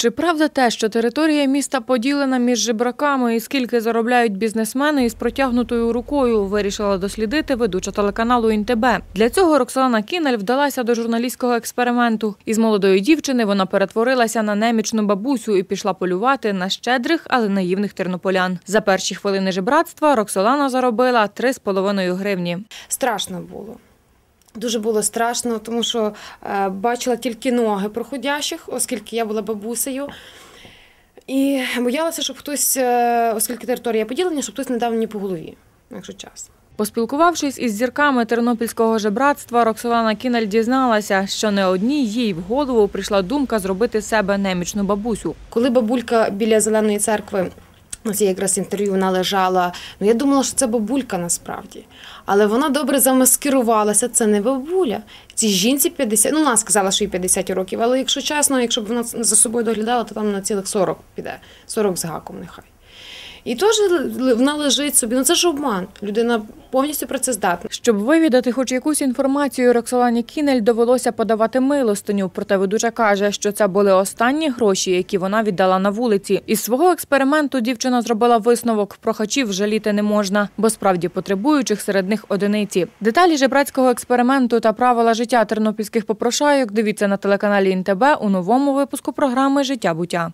Чи правда те, що територія міста поділена між жебраками і скільки заробляють бізнесмени із протягнутою рукою, вирішила дослідити ведуча телеканалу ІНТБ. Для цього Роксолана Кінель вдалася до журналістського експерименту. Із молодої дівчини вона перетворилася на немічну бабусю і пішла полювати на щедрих, але наївних тернополян. За перші хвилини жебратства Роксолана заробила 3,5 гривні. Страшно було. Дуже було страшно, тому що е, бачила тільки ноги проходящих, оскільки я була бабусею. І боялася, щоб хтось, е, оскільки територія поділення, щоб хтось не дав мені по голові, якщо чесно. Поспілкувавшись із зірками тернопільського жебратства, Роксолана Кінель дізналася, що не одній їй в голову прийшла думка зробити себе немічну бабусю. Коли бабулька біля зеленої церкви, ось є якраз інтерв'ю вона лежала. Ну я думала, що це бабулька насправді. Але вона добре замаскирувалася. Це не бабуля. Цій жінці 50, ну вона сказала, що їй 50 років, але якщо чесно, якщо б вона за собою доглядала, то там на цілих 40 піде, 40 з гаком нехай. І теж вона лежить собі. Ну це ж обман. Людина повністю працездатна. Щоб вивідати хоч якусь інформацію, Роксолані Кінель довелося подавати милостиню. Проте ведуча каже, що це були останні гроші, які вона віддала на вулиці. Із свого експерименту дівчина зробила висновок: прохачів жаліти не можна, бо справді потребуючих серед них одиниці. Деталі жебрацького експерименту та правила життя тернопільських попрошайок дивіться на телеканалі ІНТБ у новому випуску програми Життя буття.